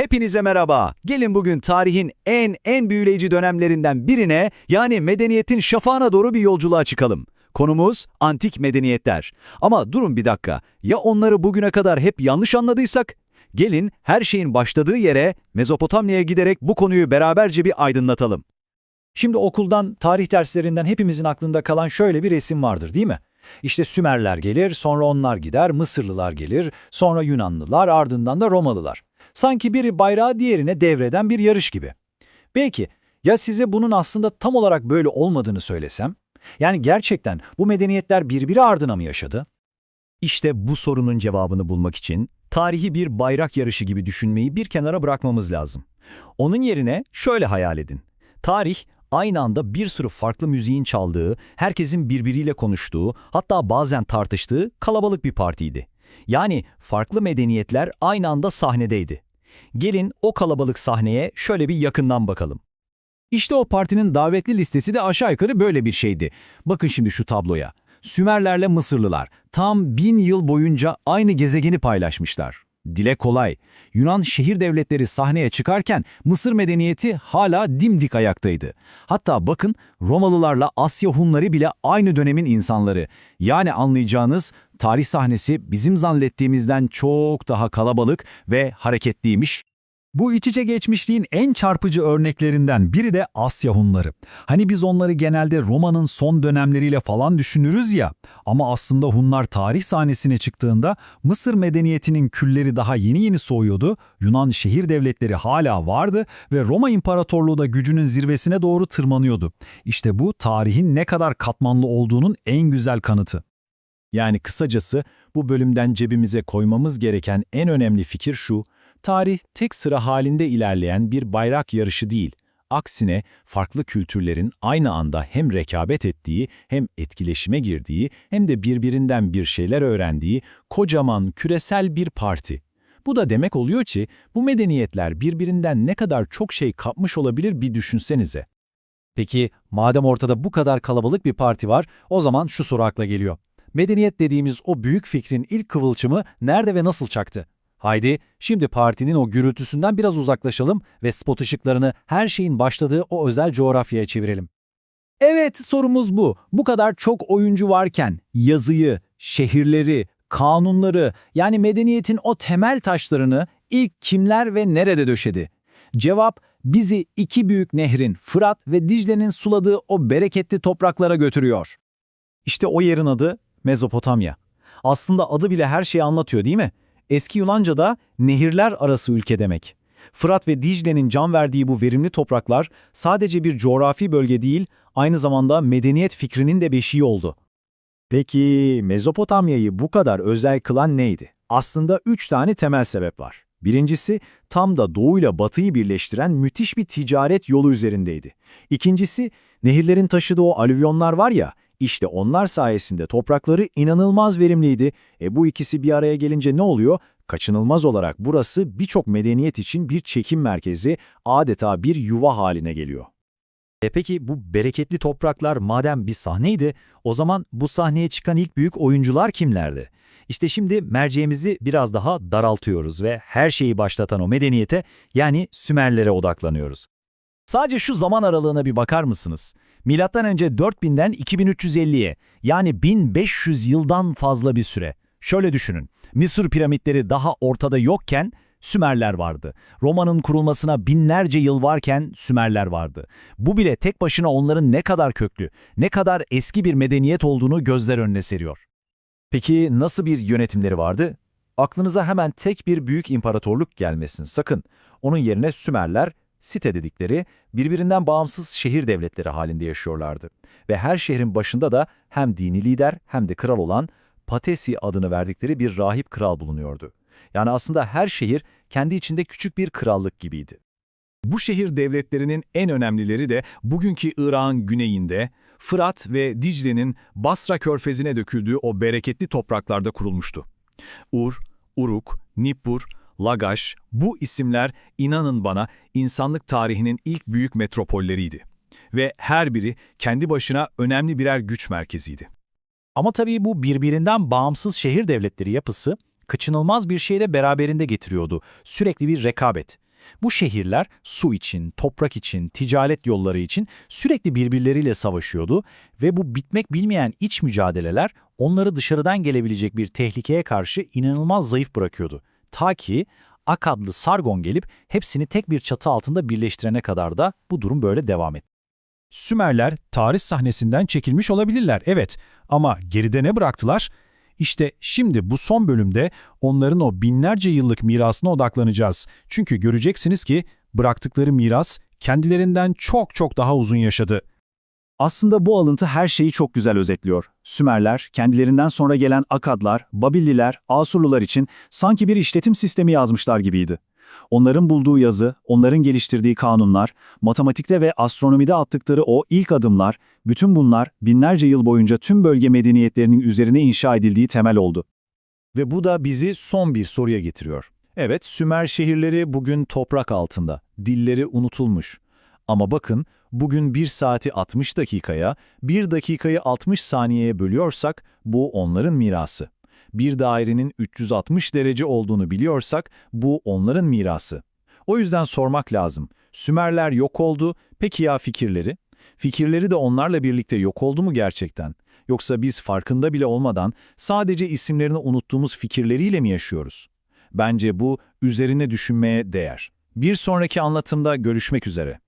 Hepinize merhaba. Gelin bugün tarihin en en büyüleyici dönemlerinden birine yani medeniyetin şafağına doğru bir yolculuğa çıkalım. Konumuz antik medeniyetler. Ama durun bir dakika. Ya onları bugüne kadar hep yanlış anladıysak? Gelin her şeyin başladığı yere Mezopotamya'ya giderek bu konuyu beraberce bir aydınlatalım. Şimdi okuldan, tarih derslerinden hepimizin aklında kalan şöyle bir resim vardır değil mi? İşte Sümerler gelir, sonra onlar gider, Mısırlılar gelir, sonra Yunanlılar, ardından da Romalılar. Sanki biri bayrağı diğerine devreden bir yarış gibi. Belki ya size bunun aslında tam olarak böyle olmadığını söylesem? Yani gerçekten bu medeniyetler birbiri ardına mı yaşadı? İşte bu sorunun cevabını bulmak için tarihi bir bayrak yarışı gibi düşünmeyi bir kenara bırakmamız lazım. Onun yerine şöyle hayal edin. Tarih aynı anda bir sürü farklı müziğin çaldığı, herkesin birbiriyle konuştuğu, hatta bazen tartıştığı kalabalık bir partiydi. Yani farklı medeniyetler aynı anda sahnedeydi. Gelin o kalabalık sahneye şöyle bir yakından bakalım. İşte o partinin davetli listesi de aşağı yukarı böyle bir şeydi. Bakın şimdi şu tabloya. Sümerlerle Mısırlılar tam bin yıl boyunca aynı gezegeni paylaşmışlar. Dile kolay. Yunan şehir devletleri sahneye çıkarken Mısır medeniyeti hala dimdik ayaktaydı. Hatta bakın Romalılarla Asya Hunları bile aynı dönemin insanları. Yani anlayacağınız tarih sahnesi bizim zannettiğimizden çok daha kalabalık ve hareketliymiş. Bu iç içe geçmişliğin en çarpıcı örneklerinden biri de Asya Hunları. Hani biz onları genelde Roma'nın son dönemleriyle falan düşünürüz ya ama aslında Hunlar tarih sahnesine çıktığında Mısır medeniyetinin külleri daha yeni yeni soğuyordu, Yunan şehir devletleri hala vardı ve Roma İmparatorluğu da gücünün zirvesine doğru tırmanıyordu. İşte bu tarihin ne kadar katmanlı olduğunun en güzel kanıtı. Yani kısacası bu bölümden cebimize koymamız gereken en önemli fikir şu, tarih tek sıra halinde ilerleyen bir bayrak yarışı değil. Aksine farklı kültürlerin aynı anda hem rekabet ettiği, hem etkileşime girdiği, hem de birbirinden bir şeyler öğrendiği kocaman küresel bir parti. Bu da demek oluyor ki bu medeniyetler birbirinden ne kadar çok şey kapmış olabilir bir düşünsenize. Peki madem ortada bu kadar kalabalık bir parti var, o zaman şu soru akla geliyor. Medeniyet dediğimiz o büyük fikrin ilk kıvılcımı nerede ve nasıl çaktı? Haydi şimdi partinin o gürültüsünden biraz uzaklaşalım ve spot ışıklarını her şeyin başladığı o özel coğrafyaya çevirelim. Evet sorumuz bu. Bu kadar çok oyuncu varken yazıyı, şehirleri, kanunları yani medeniyetin o temel taşlarını ilk kimler ve nerede döşedi? Cevap bizi iki büyük nehrin Fırat ve Dicle'nin suladığı o bereketli topraklara götürüyor. İşte o yerin adı Mezopotamya. Aslında adı bile her şeyi anlatıyor değil mi? Eski Yunanca'da nehirler arası ülke demek. Fırat ve Dicle'nin can verdiği bu verimli topraklar sadece bir coğrafi bölge değil, aynı zamanda medeniyet fikrinin de beşiği oldu. Peki Mezopotamya'yı bu kadar özel kılan neydi? Aslında üç tane temel sebep var. Birincisi, tam da doğuyla batıyı birleştiren müthiş bir ticaret yolu üzerindeydi. İkincisi, nehirlerin taşıdığı o alüvyonlar var ya, işte onlar sayesinde toprakları inanılmaz verimliydi. E bu ikisi bir araya gelince ne oluyor? Kaçınılmaz olarak burası birçok medeniyet için bir çekim merkezi, adeta bir yuva haline geliyor. E peki bu bereketli topraklar madem bir sahneydi, o zaman bu sahneye çıkan ilk büyük oyuncular kimlerdi? İşte şimdi merceğimizi biraz daha daraltıyoruz ve her şeyi başlatan o medeniyete yani Sümerlere odaklanıyoruz. Sadece şu zaman aralığına bir bakar mısınız? Önce 4000'den 2350'ye yani 1500 yıldan fazla bir süre. Şöyle düşünün. Mısır piramitleri daha ortada yokken Sümerler vardı. Roma'nın kurulmasına binlerce yıl varken Sümerler vardı. Bu bile tek başına onların ne kadar köklü, ne kadar eski bir medeniyet olduğunu gözler önüne seriyor. Peki nasıl bir yönetimleri vardı? Aklınıza hemen tek bir büyük imparatorluk gelmesin sakın. Onun yerine Sümerler, site dedikleri birbirinden bağımsız şehir devletleri halinde yaşıyorlardı. Ve her şehrin başında da hem dini lider hem de kral olan Patesi adını verdikleri bir rahip kral bulunuyordu. Yani aslında her şehir kendi içinde küçük bir krallık gibiydi. Bu şehir devletlerinin en önemlileri de bugünkü Irak'ın güneyinde, Fırat ve Dicle'nin Basra körfezine döküldüğü o bereketli topraklarda kurulmuştu. Ur, Uruk, Nippur, Lagaş, bu isimler inanın bana insanlık tarihinin ilk büyük metropolleriydi. Ve her biri kendi başına önemli birer güç merkeziydi. Ama tabii bu birbirinden bağımsız şehir devletleri yapısı kaçınılmaz bir şey de beraberinde getiriyordu. Sürekli bir rekabet. Bu şehirler su için, toprak için, ticaret yolları için sürekli birbirleriyle savaşıyordu ve bu bitmek bilmeyen iç mücadeleler onları dışarıdan gelebilecek bir tehlikeye karşı inanılmaz zayıf bırakıyordu. Ta ki Akadlı Sargon gelip hepsini tek bir çatı altında birleştirene kadar da bu durum böyle devam etti. Sümerler tarih sahnesinden çekilmiş olabilirler, evet. Ama geride ne bıraktılar? İşte şimdi bu son bölümde onların o binlerce yıllık mirasına odaklanacağız. Çünkü göreceksiniz ki bıraktıkları miras kendilerinden çok çok daha uzun yaşadı. Aslında bu alıntı her şeyi çok güzel özetliyor. Sümerler, kendilerinden sonra gelen Akadlar, Babilliler, Asurlular için sanki bir işletim sistemi yazmışlar gibiydi. Onların bulduğu yazı, onların geliştirdiği kanunlar, matematikte ve astronomide attıkları o ilk adımlar, bütün bunlar binlerce yıl boyunca tüm bölge medeniyetlerinin üzerine inşa edildiği temel oldu. Ve bu da bizi son bir soruya getiriyor. Evet, Sümer şehirleri bugün toprak altında, dilleri unutulmuş. Ama bakın, bugün 1 saati 60 dakikaya, 1 dakikayı 60 saniyeye bölüyorsak bu onların mirası. Bir dairenin 360 derece olduğunu biliyorsak bu onların mirası. O yüzden sormak lazım. Sümerler yok oldu, peki ya fikirleri? Fikirleri de onlarla birlikte yok oldu mu gerçekten? Yoksa biz farkında bile olmadan sadece isimlerini unuttuğumuz fikirleriyle mi yaşıyoruz? Bence bu üzerine düşünmeye değer. Bir sonraki anlatımda görüşmek üzere.